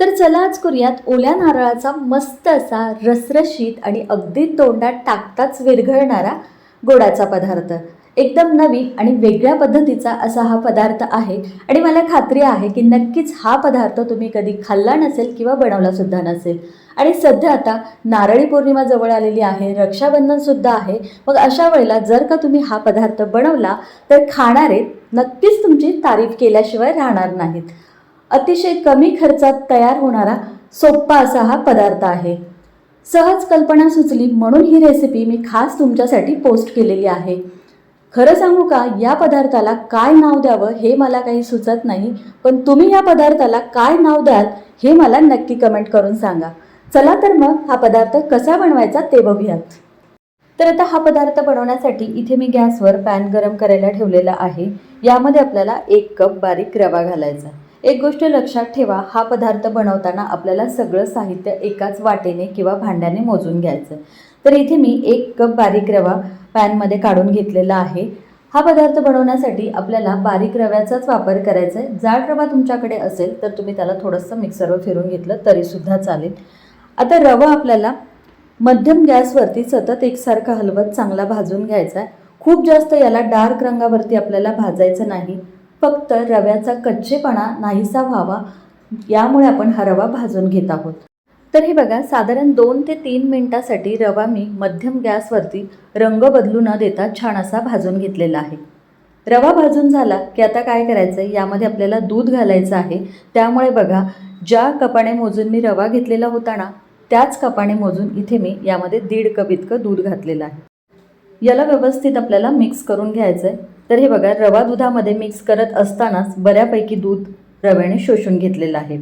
तर चला आज करूयात ओल्या नारळाचा मस्त असा रसरशीत आणि अगदी तोंडात टाकताच विरघळणारा गोडाचा पदार्थ. एकदम नवीन आणि वेगळ्या पद्धतीचा असा हा पदार्थ आहे आणि मला खात्री आहे की नक्कीच हा पदार्थ तुम्ही कधी खाल्ला नसेल किंवा बनवला सुद्धा नसेल. आणि सध्या आता नारळी पौर्णिमा जवळ आलेली आहे रक्षाबंधन सुद्धा आहे. मग अशा वेळेला जर का तुम्ही हा पदार्थ बनवला तर खाणारे नक्कीच तुमची तारीफ केल्याशिवाय राहणार नाहीत. अतिशय कमी खर्चात तयार होणारा सोप्पा असा हा पदार्थ आहे. सहज कल्पना सुचली म्हणून ही रेसिपी मी खास तुमच्यासाठी पोस्ट केलेली आहे. खरं सांगू का या पदार्थाला काय नाव द्यावं हे मला काही सुचत नाही पण तुम्ही या पदार्थाला काय नाव द्याल हे मला नक्की कमेंट करून सांगा. चला तर मग हा पदार्थ कसा बनवायचा ते बघूयात. तर आता हा पदार्थ बनवण्यासाठी इथे मी गॅसवर पॅन गरम करायला ठेवलेला आहे. यामध्ये आपल्याला एक कप बारीक रवा घालायचा एक गोष्ट लक्षात ठेवा हा पदार्थ बनवताना आपल्याला सगळं साहित्य एकाच वाटेने किंवा भांड्याने मोजून घ्यायचं. तर इथे मी एक कप बारीक रवा पॅनमध्ये काढून घेतलेला आहे. हा पदार्थ बनवण्यासाठी आपल्याला बारीक रव्याचाच वापर करायचा आहे. जाड रवा तुमच्याकडे असेल तर तुम्ही त्याला थोडंसं मिक्सरवर फिरून घेतलं तरीसुद्धा चालेल. आता रवा आपल्याला मध्यम गॅसवरती सतत एकसारखा हलवत चांगला भाजून घ्यायचा आहे. खूप जास्त याला डार्क रंगावरती आपल्याला भाजायचं नाही. फक्त रव्याचा कच्चेपणा नाहीसा व्हावा यामुळे आपण हा रवा भाजून घेत आहोत. तर हे बघा साधारण दोन ते तीन मिनटासाठी रवा मी मध्यम गॅसवरती रंग बदलू न देता छान असा भाजून घेतलेला आहे. रवा भाजून झाला की आता काय करायचं आहे यामध्ये आपल्याला दूध घालायचं आहे. त्यामुळे बघा ज्या कपाने मोजून मी रवा घेतलेला होता ना त्याच कपाने मोजून इथे मी यामध्ये दीड कप इतकं दूध घातलेलं आहे. याला व्यवस्थित आपल्याला मिक्स करून घ्यायचं आहे तर हे बघा रवा दुधामध्ये मिक्स करत असतानाच बऱ्यापैकी दूध रव्याने शोषून घेतलेलं आहे.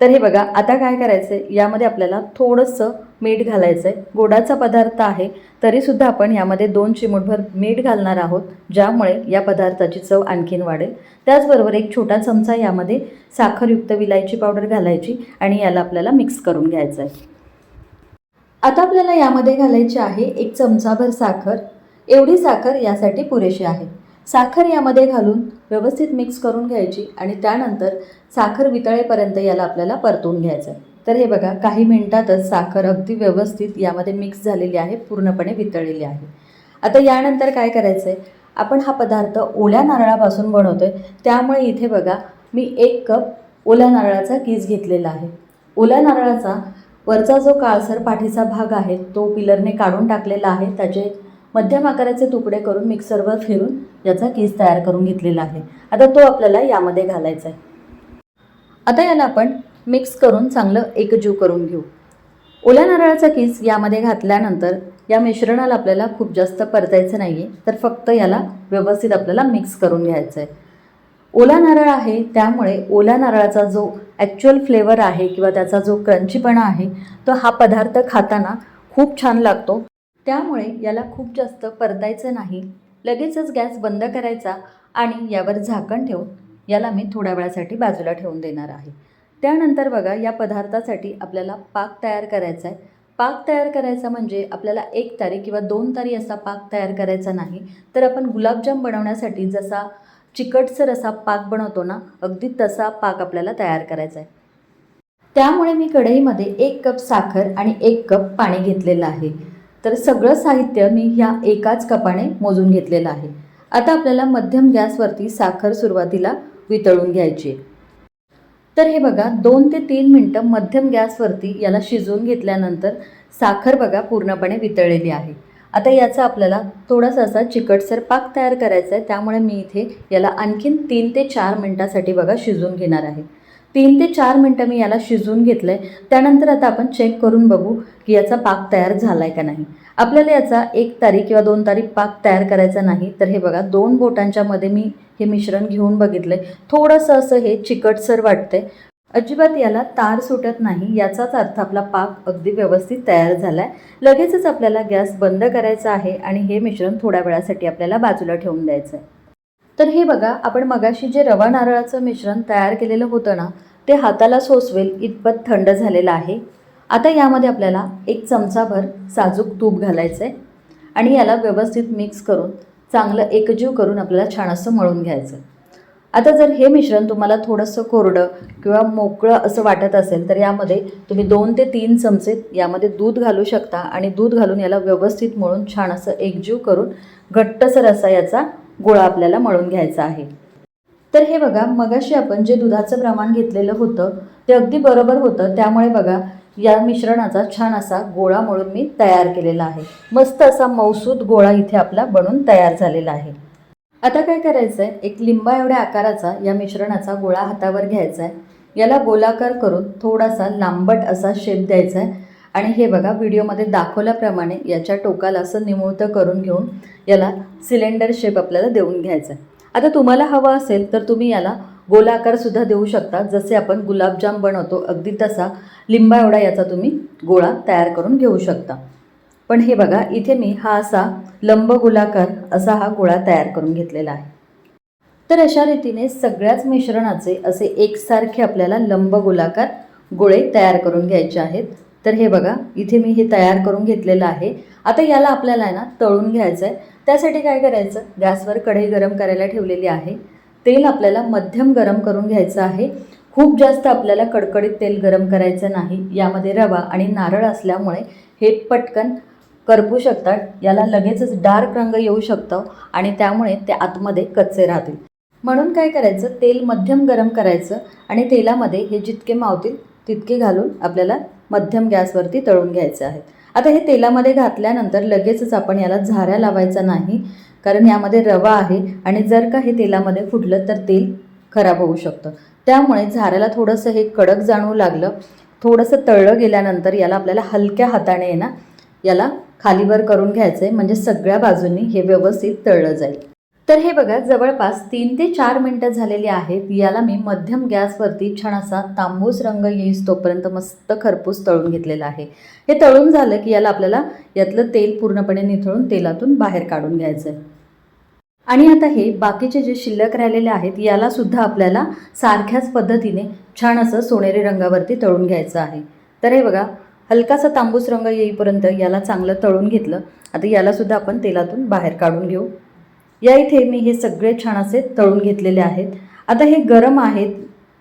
तर हे बघा आता काय करायचं आहे यामध्ये आपल्याला थोडंसं मीठ घालायचं आहे गोडाचा पदार्थ आहे तरीसुद्धा आपण यामध्ये दोन चिमूटभर मीठ घालणार आहोत ज्यामुळे या पदार्थाची चव आणखीन वाढेल. त्याचबरोबर एक छोटा चमचा यामध्ये साखरयुक्त विलायची पावडर घालायची आणि याला आपल्याला मिक्स करून घ्यायचं आहे आता आपल्याला यामध्ये घालायची आहे एक चमचाभर साखर. एवढी साखर यासाठी पुरेशी आहे. साखर यामध्ये घालून व्यवस्थित मिक्स करून घ्यायची आणि त्यानंतर साखर वितळेपर्यंत याला आपल्याला परतून घ्यायचं. आहे तर हे बघा काही मिनिटातच साखर अगदी व्यवस्थित यामध्ये मिक्स झालेली आहे पूर्णपणे वितळलेली आहे. आता यानंतर काय करायचं आहे आपण हा पदार्थ ओल्या नारळापासून बनवतो आहे त्यामुळे इथे बघा मी एक कप ओल्या नारळाचा कीस घेतलेला आहे. ओल्या नारळाचा वरचा जो काळसर पाठीचा भाग आहे तो पिलरने काढून टाकलेला आहे. त्याचे मध्यम आकाराचे तुकडे करून मिक्सरवर फिरून याचा केस तयार करून घेतलेला आहे. आता तो आपल्याला यामध्ये घालायचा आहे. आता याला आपण मिक्स करून चांगलं एकजीव करून घेऊ. ओल्या नारळाचा केस यामध्ये घातल्यानंतर या मिश्रणाला आपल्याला खूप जास्त परतायचं नाही आहे तर फक्त याला व्यवस्थित आपल्याला मिक्स करून घ्यायचं आहे ओला नारळ आहे त्यामुळे ओल्या नारळाचा जो ॲक्च्युअल फ्लेवर आहे किंवा त्याचा जो क्रंचीपणा आहे तो हा पदार्थ खाताना खूप छान लागतो. त्यामुळे याला खूप जास्त परतायचं नाही. लगेचच गॅस बंद करायचा आणि यावर झाकण ठेवून याला मी थोड्या वेळासाठी बाजूला ठेवून देणार आहे. त्यानंतर बघा या पदार्थासाठी आपल्याला पाक तयार करायचा आहे. पाक तयार करायचा म्हणजे आपल्याला एक तारी किंवा दोन तारी असा पाक तयार करायचा नाही. तर आपण गुलाबजाम बनवण्यासाठी जसा चिकटसर असा पाक बनवतो ना अगदी तसा पाक आपल्याला तयार करायचा आहे. त्यामुळे मी कढईमध्ये एक कप साखर आणि एक कप पाणी घेतलेलं आहे. तर सगळं साहित्य मी ह्या एकाच कपाने मोजून घेतलेलं आहे. आता आपल्याला मध्यम गॅसवरती साखर सुरुवातीला वितळून घ्यायची तर हे बघा दोन ते तीन मिनटं मध्यम गॅसवरती याला शिजवून घेतल्यानंतर साखर बघा पूर्णपणे वितळलेली आहे. आता याचा आपल्याला थोडासा असा चिकटसर पाक तयार करायचा आहे. त्यामुळे मी इथे याला आणखीन तीन ते चार मिनटासाठी बघा शिजवून घेणार आहे. तीन ते चार मिनटं मी याला शिजवून घेतलं आहे त्यानंतर आता आपण चेक करून बघू की याचा पाक तयार झाला आहे का नाही. आपल्याला याचा एक तारीख किंवा दोन तारीख पाक तयार करायचा नाही तर हे बघा दोन बोटांच्यामध्ये मी हे मिश्रण घेऊन बघितलं आहे थोडंसं असं हे चिकटसर वाटतंय. अजिबात याला तार सुटत नाही याचाच अर्थ आपला पाक अगदी व्यवस्थित तयार झाला आहे लगेचच आपल्याला गॅस बंद करायचा आहे आणि हे मिश्रण थोड्या वेळासाठी आपल्याला बाजूला ठेवून द्यायचं आहे तर हे बघा आपण मगाशी जे रवा नारळाचं मिश्रण तयार केलेलं होतं ना ते हाताला सोसवेल इतपत थंड झालेलं आहे. आता यामध्ये आपल्याला एक चमचाभर साजूक तूप घालायचं आहे आणि याला व्यवस्थित मिक्स करून चांगलं एकजीव करून आपल्याला छान असं मळून घ्यायचं आता जर हे मिश्रण तुम्हाला थोडंसं कोरडं किंवा मोकळं असं वाटत असेल तर यामध्ये तुम्ही दोन ते तीन चमचे यामध्ये दूध घालू शकता आणि दूध घालून याला व्यवस्थित मळून छान असं एकजीव करून घट्टसर असा याचा गोळा आपल्याला मळून घ्यायचा आहे. तर हे बघा मगाशी आपण जे दुधाचं प्रमाण घेतलेलं होतं ते अगदी बरोबर होतं. त्यामुळे बघा या मिश्रणाचा छान असा गोळा मळून मी तयार केलेला आहे. मस्त असा मौसूद गोळा इथे आपला बनून तयार झालेला आहे. आता काय करायचं आहे एक लिंबा एवढ्या आकाराचा या मिश्रणाचा गोळा हातावर घ्यायचा आहे याला गोलाकार करून थोडासा लांबट असा शेप द्यायचा आहे आणि हे बघा व्हिडिओमध्ये दाखवल्याप्रमाणे याच्या टोकाला असं निमुळतं करून घेऊन याला सिलेंडर शेप आपल्याला देऊन घ्यायचा आहे आता तुम्हाला हवं असेल तर तुम्ही याला गोलाकारसुद्धा देऊ शकता. जसे आपण गुलाबजाम बनवतो अगदी तसा लिंबा एवढा याचा तुम्ही गोळा तयार करून घेऊ शकता. पण हे बघा इथे मी हा असा लंब गोलाकार असा हा गोळा तयार करून घेतलेला आहे. तर अशा रीतीने सगळ्याच मिश्रणाचे असे एकसारखे आपल्याला लंब गोलाकार गोळे तयार करून घ्यायचे आहेत. तर हे बघा इथे मी हे तयार करून घेतलेलं आहे. आता याला आपल्याला आहे ना तळून घ्यायचं आहे. त्यासाठी काय करायचं? गॅसवर कढई गरम करायला ठेवलेली आहे. तेल आपल्याला मध्यम गरम करून घ्यायचं आहे. खूप जास्त आपल्याला कडकडीत तेल गरम करायचं नाही. यामध्ये रवा आणि नारळ असल्यामुळे हे पटकन करपू शकतात. याला लगेचच डार्क रंग येऊ शकतो आणि त्यामुळे ते आतमध्ये कच्चे राहतील. म्हणून काय करायचं? तेल मध्यम गरम करायचं आणि तेलामध्ये हे जितके मावतील तितके घालून आपल्याला मध्यम गॅसवरती तळून घ्यायचे आहेत. आता हे तेलामध्ये घातल्यानंतर लगेचच आपण याला झाऱ्या लावायचा नाही कारण यामध्ये रवा आहे आणि जर का हे तेलामध्ये फुटलं तर तेल खराब होऊ शकतं. त्यामुळे झाऱ्याला थोडंसं हे कडक जाणवू लागलं. थोडंसं तळलं गेल्यानंतर याला आपल्याला हलक्या हाताने ना याला खालीवर करून घ्यायचं आहे म्हणजे सगळ्या बाजूंनी हे व्यवस्थित तळलं जाईल. तर हे बघा जवळपास तीन ते चार मिनटं झालेली आहेत. याला मी मध्यम गॅसवरती छान असा तांबूस रंग येईस तोपर्यंत मस्त खरपूस तळून घेतलेला आहे. हे तळून झालं की याला आपल्याला यातलं तेल पूर्णपणे निथळून तेलातून बाहेर काढून घ्यायचं आहे आणि आता हे बाकीचे जे शिल्लक राहिलेले आहेत याला सुद्धा आपल्याला सारख्याच पद्धतीने छान असं सोनेरी रंगावरती तळून घ्यायचं आहे. तर हे बघा हलकासा तांबूस रंग येईपर्यंत याला चांगलं तळून घेतलं. आता याला सुद्धा आपण तेलातून बाहेर काढून घेऊ. या इथे मी हे सगळे छान असे तळून घेतलेले आहेत. आता हे गरम आहेत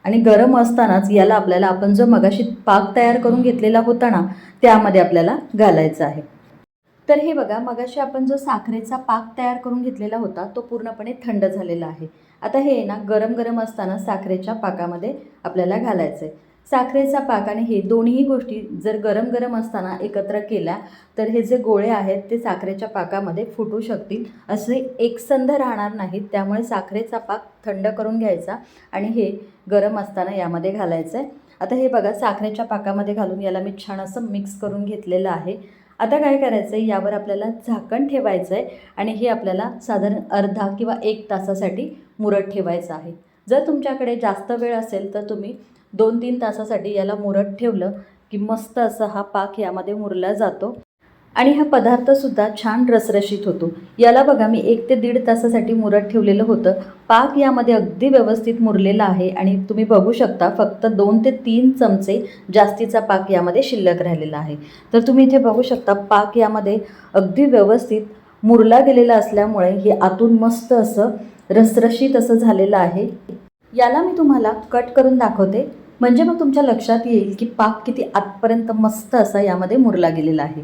आणि गरम असतानाच याला आपल्याला आपण जो मगाशी पाक तयार करून घेतलेला होता ना त्यामध्ये आपल्याला घालायचं आहे. तर हे बघा मगाशी आपण जो साखरेचा पाक तयार करून घेतलेला होता तो पूर्णपणे थंड झालेला आहे. आता हे ना गरम गरम असताना साखरेच्या पाकामध्ये आपल्याला घालायचं आहे साखरेचा पाक आणि हे दोन्ही गोष्टी जर गरम गरम असताना एकत्र केल्या तर हे जे गोळे आहेत ते साखरेच्या पाकामध्ये फुटू शकतील. असे एकसंध राहणार नाहीत. त्यामुळे साखरेचा पाक थंड करून घ्यायचा आणि हे गरम असताना यामध्ये घालायचं आहे आता हे बघा साखरेच्या पाकामध्ये घालून याला मी छान असं मिक्स करून घेतलेलं आहे. आता काय करायचं आहे यावर आपल्याला झाकण ठेवायचं आहे आणि हे आपल्याला साधारण अर्धा किंवा एक तासासाठी मुरत ठेवायचं आहे. जर तुमच्याकडे जास्त वेळ असेल तर तुम्ही दोन तीन तासासाठी याला मुरत ठेवलं की मस्त असा हा पाक यामध्ये मुरला जातो. आणि हा पदार्थसुद्धा छान रसरशीत होतो. याला बघा मी एक ते दीड तासासाठी मुरत ठेवलेलं होतं. पाक यामध्ये अगदी व्यवस्थित मुरलेला आहे आणि तुम्ही बघू शकता फक्त दोन ते तीन चमचे जास्तीचा पाक यामध्ये शिल्लक राहिलेला आहे. तर तुम्ही इथे बघू शकता पाक यामध्ये अगदी व्यवस्थित मुरला गेलेला असल्यामुळे हे आतून मस्त असं रसरशीत असं झालेलं आहे. याला मी तुम्हाला कट करून दाखवते. म्हणजे मग तुमच्या लक्षात येईल की पाक किती आतपर्यंत मस्त असा यामध्ये मुरला गेलेला आहे.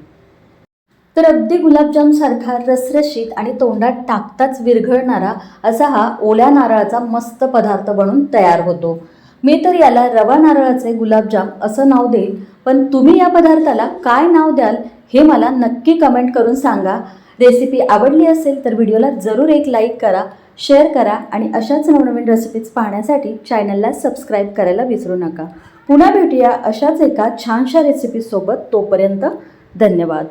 तर अगदी गुलाबजामसारखा रसरशीत आणि तोंडात टाकताच विरघळणारा असा हा ओल्या नारळाचा मस्त पदार्थ बनून तयार होतो. मी तर याला रवा नारळाचे गुलाबजाम असं नाव देईल पण तुम्ही या पदार्थाला काय नाव द्याल हे मला नक्की कमेंट करून सांगा. रेसिपी आवडली असेल तर व्हिडिओला जरूर एक लाईक करा. शेअर करा आणि अशाच नवनवीन रेसिपीज पाहण्यासाठी चॅनलला सबस्क्राईब करायला विसरू नका. पुन्हा भेटूया अशाच एका छानशा रेसिपीसोबत तोपर्यंत धन्यवाद.